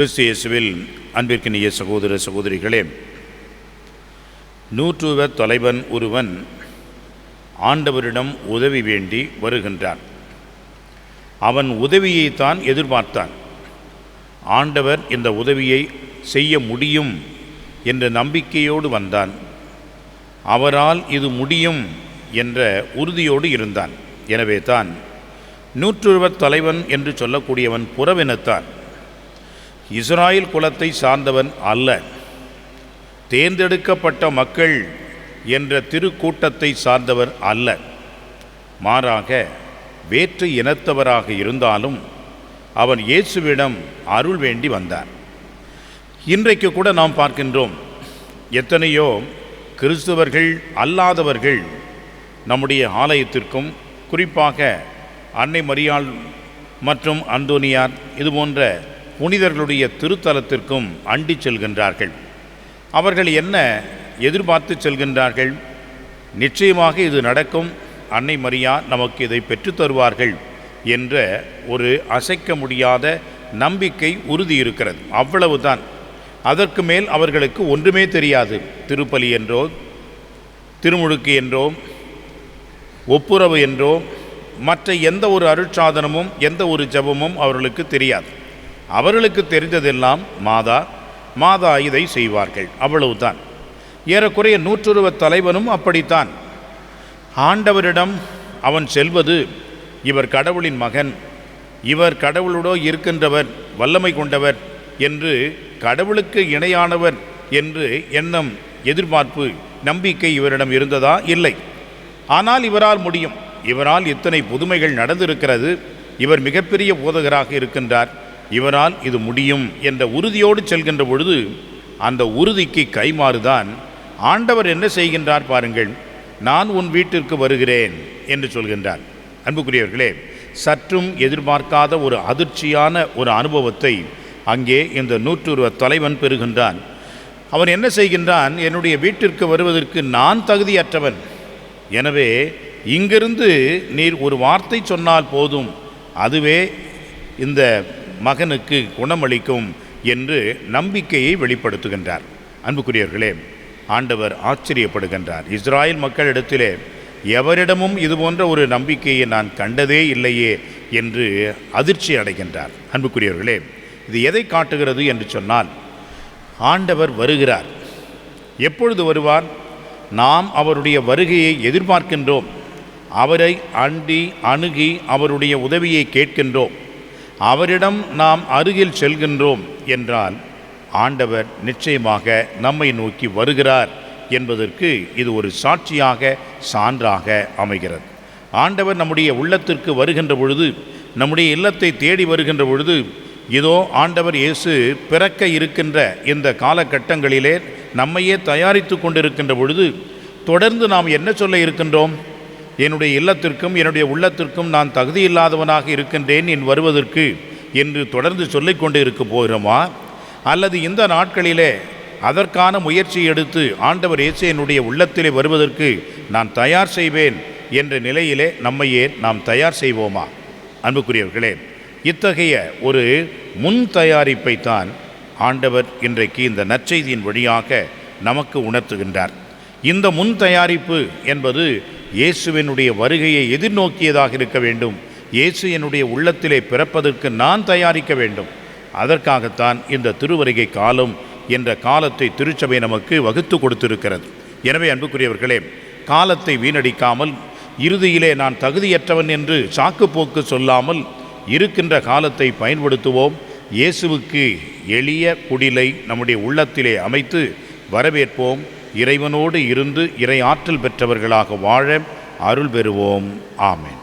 கிறிஸ்து இயேசுவில் அன்பிற்கினிய சகோதர சகோதரிகளே நூற்றுவ தலைவன் ஒருவன் ஆண்டவரிடம் உதவி வேண்டி வருகின்றான். அவன் உதவியைத்தான் எதிர்பார்த்தான். ஆண்டவர் இந்த உதவியை செய்ய முடியும் என்ற நம்பிக்கையோடு வந்தான். அவரால் இது முடியும் என்ற உறுதியோடு இருந்தான். எனவே தான் நூற்றுருவத் தலைவன் என்று சொல்லக்கூடியவன் புறவினத்தான் இஸ்ராயல் குலத்தை சார்ந்தவன் அல்ல. தேர்ந்தெடுக்கப்பட்ட மக்கள் என்ற திருக்கூட்டத்தை சார்ந்தவர் அல்ல. மாறாக வேற்று இனத்தவராக இருந்தாலும் அவன் இயேசுவிடம் அருள் வேண்டி வந்தார். இன்றைக்கு கூட நாம் பார்க்கின்றோம் எத்தனையோ கிறிஸ்தவர்கள் அல்லாதவர்கள் நம்முடைய ஆலயத்திற்கும் குறிப்பாக அன்னை மரியாள் மற்றும் அந்தோனியார் இது போன்ற புனிதர்களுடைய திருத்தலத்திற்கும் அண்டி செல்கின்றார்கள். அவர்கள் என்ன எதிர்பார்த்து செல்கின்றார்கள்? நிச்சயமாக இது நடக்கும். அன்னை மரியா நமக்கு இதை பெற்றுத் தருவார்கள் என்ற ஒரு அசைக்க முடியாத நம்பிக்கை உறுதி இருக்கிறது அவ்வளவுதான். அதற்கு மேல் அவர்களுக்கு ஒன்றுமே தெரியாது. திருப்பலி என்றோ திருமுழுக்கு என்றோ ஒப்புரவு என்றோ மற்ற எந்த ஒரு அருட்சாதனமும் எந்த ஒரு ஜபமும் அவர்களுக்கு தெரியாது. அவர்களுக்கு தெரிந்ததெல்லாம் மாதா மாதா இதை செய்வார்கள். அவ்வளவுதான். ஏறக்குறைய நூற்றுருவ தலைவனும் அப்படித்தான். ஆண்டவரிடம் அவன் செல்வது இவர் கடவுளின் மகன் இவர் கடவுளோடோ இருக்கின்றவர் வல்லமை கொண்டவர் என்று கடவுளுக்கு இணையானவர் என்று எண்ணம் எதிர்பார்ப்பு நம்பிக்கை இவரிடம் இருந்ததா? இல்லை. ஆனால் இவரால் முடியும். இவரால் இத்தனை புதுமைகள் நடந்திருக்கிறது. இவர் மிகப்பெரிய போதகராக இருக்கின்றார். இவரால் இது முடியும் என்ற உறுதியோடு செல்கின்ற பொழுது அந்த உறுதிக்கு கைமாறுதான் ஆண்டவர் என்ன செய்கின்றார் பாருங்கள் நான் உன் வீட்டிற்கு வருகிறேன் என்று சொல்கின்றார். அன்புக்குரியவர்களே சற்றும் எதிர்பார்க்காத ஒரு அதிர்ச்சியான ஒரு அனுபவத்தை அங்கே இந்த நூற்றுருவ தலைவன் பெறுகின்றான். அவன் என்ன செய்கின்றான் என்னுடைய வீட்டிற்கு வருவதற்கு நான் தகுதியற்றவன். எனவே இங்கிருந்து நீர் ஒரு வார்த்தை சொன்னால் போதும். அதுவே இந்த மகனுக்கு குணமளிக்கும் என்று நம்பிக்கையை வெளிப்படுத்துகின்றார். அன்புக்குரியவர்களே ஆண்டவர் ஆச்சரியப்படுகின்றார். இஸ்ராயல் மக்களிடத்திலே எவரிடமும் இதுபோன்ற ஒரு நம்பிக்கையை நான் கண்டதே இல்லையே என்று அதிர்ச்சி அடைகின்றார். அன்புக்குரியவர்களே இது எதை காட்டுகிறது என்று சொன்னால் ஆண்டவர் வருகிறார். எப்பொழுது வருவார்? நாம் அவருடைய வருகையை எதிர்பார்க்கின்றோம். அவரை அண்டி அணுகி அவருடைய உதவியை கேட்கின்றோம். அவரிடம் நாம் அருகில் செல்கின்றோம் என்றால் ஆண்டவர் நிச்சயமாக நம்மை நோக்கி வருகிறார் என்பதற்கு இது ஒரு சாட்சியாக சான்றாக அமைகிறது. ஆண்டவர் நம்முடைய உள்ளத்திற்கு வருகின்ற பொழுது நம்முடைய இல்லத்தை தேடி வருகின்ற பொழுது இதோ ஆண்டவர் இயேசு பிறக்க இருக்கின்ற இந்த காலகட்டங்களிலே நம்மையே தயாரித்து கொண்டிருக்கின்ற பொழுது தொடர்ந்து நாம் என்ன சொல்ல இருக்கின்றோம்? என்னுடைய இல்லத்திற்கும் என்னுடைய உள்ளத்திற்கும் நான் தகுதியில்லாதவனாக இருக்கின்றேன் என் வருவதற்கு என்று தொடர்ந்து சொல்லிக்கொண்டு இருக்க போகிறோமா? அல்லது இந்த நாட்களிலே அதற்கான முயற்சி எடுத்து ஆண்டவர் இயேசு என்னுடைய உள்ளத்திலே வருவதற்கு நான் தயார் செய்வேன் என்ற நிலையிலே நம்மையே நாம் தயார் செய்வோமா? அன்புக்குரியவர்களே இத்தகைய ஒரு முன் தயாரிப்பை தான் ஆண்டவர் இன்றைக்கு இந்த நற்செய்தியின் வழியாக நமக்கு உணர்த்துகின்றார். இந்த முன் தயாரிப்பு என்பது இயேசுவினுடைய வருகையை எதிர்நோக்கியதாக இருக்க வேண்டும். இயேசு என்னுடைய உள்ளத்திலே பிறப்பதற்கு நான் தயாரிக்க வேண்டும். அதற்காகத்தான் இந்த திருவருகை காலம் என்ற காலத்தை திருச்சபை நமக்கு வகுத்து கொடுத்திருக்கிறது. எனவே அன்புக்குரியவர்களே காலத்தை வீணடிக்காமல் இறுதியிலே நான் தகுதியற்றவன் என்று சாக்கு போக்கு சொல்லாமல் இருக்கின்ற காலத்தை பயன்படுத்துவோம். இயேசுவுக்கு எளிய குடிலை நம்முடைய உள்ளத்திலே அமைத்து வரவேற்போம். இறைவனோடு இருந்து இறை ஆற்றல் பெற்றவர்களாக வாழ அருள் பெறுவோம். ஆமேன்.